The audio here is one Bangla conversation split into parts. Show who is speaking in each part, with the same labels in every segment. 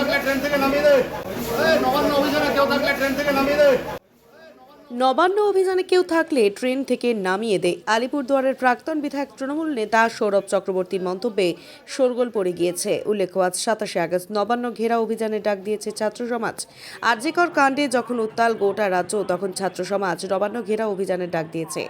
Speaker 1: থাকলে ট্রেন থেকে নামিয়ে দেয় নবান্ন অভিযানে কেউ থাকলে ট্রেন থেকে নামিয়ে দে।
Speaker 2: নবান্ন অভিযানে কেউ থাকলে ট্রেন থেকে নামিয়ে দেয়। আলিপুরদুয়ারের প্রাক্তন বিধায়ক তৃণমূল নেতা সৌরভ চক্রবর্তীর মন্তব্যে শোরগোল পড়ে গিয়েছে। উল্লেখ্য, আজ সাতাশে আগস্ট নবান্ন ঘেরা অভিযানে ডাক দিয়েছে ছাত্র সমাজ। আরজিকর কাণ্ডে যখন উত্তাল গোটা রাজ্য, তখন ছাত্র সমাজ নবান্ন ঘেরা অভিযানে ডাক দিয়েছে।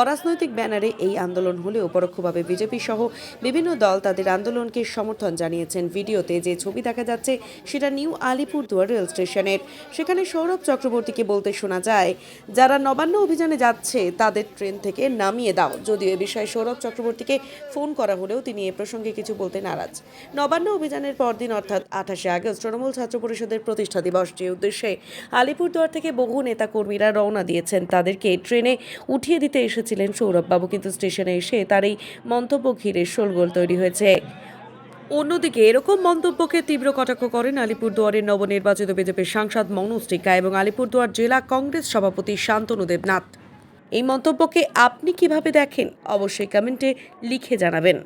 Speaker 2: অরাজনৈতিক ব্যানারে এই আন্দোলন হলেও পরোক্ষভাবে বিজেপি সহ বিভিন্ন দল তাদের আন্দোলনকে সমর্থন জানিয়েছেন। ভিডিওতে যে ছবি দেখা যাচ্ছে, সেটা নিউ আলিপুরদুয়ার রেল স্টেশনের সেখানে সৌরভ চক্রবর্তীকে বলতে শোনা যায় যারা নবান্ন অভিযানে যাচ্ছে, তাদের ট্রেন থেকে নামিয়ে দাও। যদিও এ বিষয়ে সৌরভ চক্রবর্তীকে ফোন করা হলেও তিনি এ প্রসঙ্গে কিছু বলতে নারাজ। নবান্ন অভিযানের পরদিন, অর্থাৎ আঠাশে আগস্ট, তৃণমূল ছাত্র পরিষদের প্রতিষ্ঠা দিবস যে উদ্দেশ্যে আলিপুরদুয়ার থেকে বহু নেতাকর্মীরা রওনা দিয়েছেন, তাদেরকে ট্রেনে উঠিয়ে দিতে এসেছিলেন সৌরভবাবু। কিন্তু স্টেশনে এসে তার এই মন্তব্য ঘিরে শোলগোল তৈরি হয়েছে। অন্যদিকে এরকম মন্তব্যকে তীব্র কটাক্ষ করেন আলিপুরদুয়ারের নবনির্বাচিত বিজেপির সাংসদ মনোজ টিকা এবং আলিপুরদুয়ার জেলা কংগ্রেস সভাপতি শান্তনু দেবনাথ। এই মন্তব্যকে আপনি কীভাবে দেখেন? অবশ্যই কমেন্টে লিখে জানাবেন।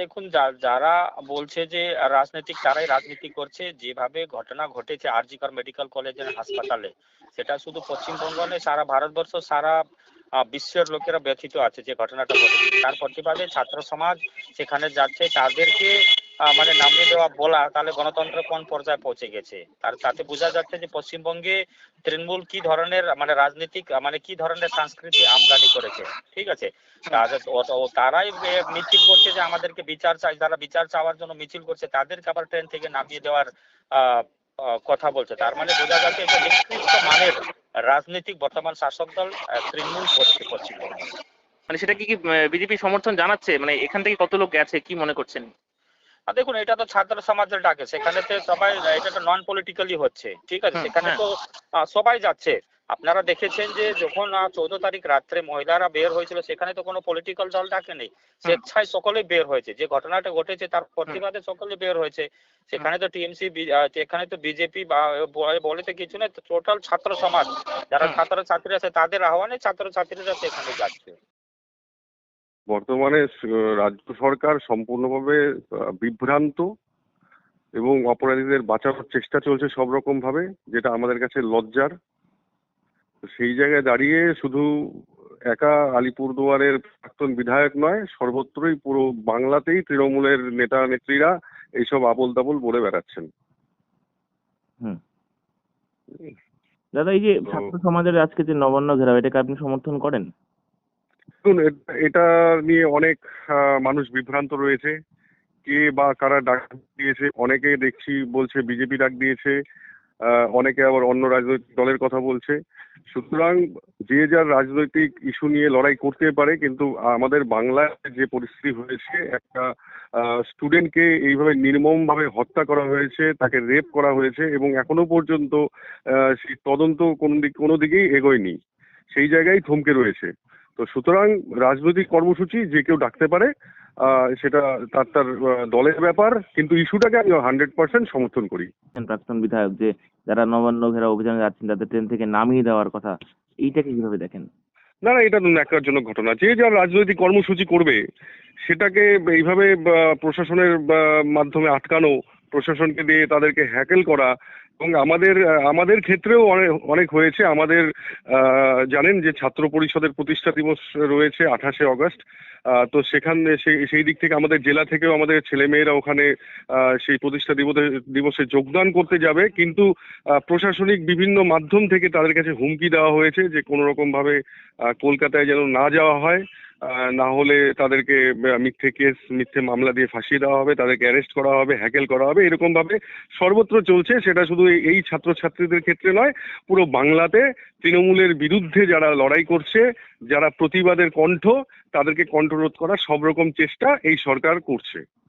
Speaker 3: দেখুন যারা বলছে যে রাজনৈতিক, তারাই রাজনীতি করছে, যেভাবে ঘটনা ঘটেছে আর জি কর মেডিকেল কলেজের হাসপাতালে, সেটা শুধু পশ্চিমবঙ্গ নয়, সারা ভারতবর্ষ, সারা বিশ্বের লোকেরা ব্যথিত আছে যে ঘটনাটা ঘটেছে। তার প্রতিবাদে ছাত্র সমাজ সেখানে যাচ্ছে। তাদেরকে মানে নামিয়ে দেওয়া বলা, তাহলে গণতন্ত্র কোন পর্যায়ে পৌঁছে গেছে? আর তাতে বোঝা যাচ্ছে যে পশ্চিমবঙ্গে তৃণমূল কি ধরনের মানে রাজনীতিক মানে কি ধরনের সংস্কৃতি আমদানি করেছে? ঠিক আছে? তারাই মিছিল করছে যে আমাদেরকে বিচার চাই, যারা বিচার চাওয়ার জন্য মিছিল করছে, তাদেরকে আবার ট্রেন থেকে নামিয়ে দেওয়ার কথা বলছে। তার মানে বোঝা যাচ্ছে যে নিকৃষ্ট মানের রাজনৈতিক বর্তমান শাসক দল তৃণমূল করছে পশ্চিমবঙ্গে।
Speaker 4: মানে সেটা কি কি বিজেপি সমর্থন জানাচ্ছে? মানে এখান থেকে কত লোক গেছে, কি মনে করছেন?
Speaker 3: দেখুন এটা তো ছাত্র সমাজের ডাকে। সেখানে তো সবাই এটা তো নন পলিটিক্যালি হচ্ছে ঠিক আছে? সেখানে
Speaker 4: হ্যাঁ।
Speaker 3: তো সবাই যাচ্ছে। আপনারা দেখেছেন যে যখন চৌদ্দ তারিখ রাত্রে মহিলারা বের হয়েছিল সেখানে তো কোনো পলিটিক্যাল দল ডাকে নেই। স্বেচ্ছায় সকলে বের হয়েছে। যে ঘটনাটা ঘটেছে তার প্রতিবাদে সকলে বের হয়েছে। সেখানে তো টিএমসি এখানে তো বিজেপি বা বলে- বলে তো কিছু নেই টোটাল ছাত্র সমাজ। যারা ছাত্র ছাত্রী আছে তাদের আহ্বানে ছাত্র ছাত্রীরা সেখানে যাচ্ছে।
Speaker 5: বর্তমানে রাজ্য সরকার সম্পূর্ণভাবে বিভ্রান্ত এবং অপরাধীদের বাঁচানোর চেষ্টা চলছে সব রকম ভাবে যেটা আমাদের কাছে লজ্জার। সেই জায়গায় দাঁড়িয়ে শুধু একা আলিপুরদুয়ারের প্রাক্তন বিধায়ক নয় সর্বত্রই পুরো বাংলাতেই তৃণমূলের নেতা নেত্রীরা এইসব আবল তাবল বলে বেড়াচ্ছেন।
Speaker 4: দাদা এই যে ছাত্র সমাজের আজকে যে নবান্ন ঘেরাও এটাকে আপনি সমর্থন করেন?
Speaker 5: দেখুন এটা নিয়ে অনেক মানুষ বিভ্রান্ত রয়েছে। কে বা কারা ডাক দিয়েছে, অনেকে দেখছি বলছে বিজেপি ডাক দিয়েছে অনেকে আবার অন্য রাজনৈতিক দলের কথা বলছে। সুতরাং যে যার রাজনৈতিক ইস্যু নিয়ে লড়াই করতে পারে, কিন্তু আমাদের বাংলায় যে পরিস্থিতি হয়েছে, একটা স্টুডেন্টকে এইভাবে নির্মমভাবে হত্যা করা হয়েছে, তাকে রেপ করা হয়েছে, এবং এখনও পর্যন্ত সেই তদন্ত কোনো দিক, কোনো দিকেই এগোয়নি। সেই জায়গায় থমকে রয়েছে। তো সুতরাং রাজনৈতিক কর্মসূচি যে কেউ ডাকতে পারে সেটা তার তার দলের ব্যাপার কিন্তু ইস্যুটাকে আমি হান্ড্রেড পার্সেন্ট সমর্থন করি।
Speaker 4: প্রাক্তন বিধায়ক যে যারা নবান্ন ঘেরা অভিযানে যাচ্ছেন তাদের ট্রেন থেকে নামিয়ে দেওয়ার কথা এইটাকে কীভাবে দেখেন?
Speaker 5: না না এটা ন্যাক্কারজনক ঘটনা। যে যার রাজনৈতিক কর্মসূচি করবে সেটাকে এইভাবে প্রশাসনের মাধ্যমে আটকানো প্রশাসনকে দিয়ে তাদেরকে হ্যাকেল করা এবং আমাদের আমাদের ক্ষেত্রেও অনেক অনেক হয়েছে। আমাদের জানেন যে ছাত্র পরিষদের প্রতিষ্ঠা দিবস রয়েছে আঠাশে অগস্ট। তো সেখানে সেই দিক থেকে আমাদের জেলা থেকেও আমাদের ছেলেমেয়েরা ওখানে সেই প্রতিষ্ঠা দিবসে দিবসে যোগদান করতে যাবে। কিন্তু প্রশাসনিক বিভিন্ন মাধ্যম থেকে তাদের কাছে হুমকি দেওয়া হয়েছে যে কোনো রকম ভাবে কলকাতায় যেন না যাওয়া হয়। না হলে তাদেরকে মিথ্যে কেস, মিথ্যে মামলা দিয়ে ফাঁসিয়ে দেওয়া হবে, তাদেরকে অ্যারেস্ট করা হবে, হ্যাকেল করা হবে এরকম ভাবে সর্বত্র চলছে। সেটা শুধু এই- ছাত্রছাত্রীদের ক্ষেত্রে নয়, পুরো বাংলাতে তৃণমূলের বিরুদ্ধে যারা লড়াই করছে, যারা প্রতিবাদের কণ্ঠ, তাদেরকে কণ্ঠরোধ করার সব রকম চেষ্টা এই সরকার করছে।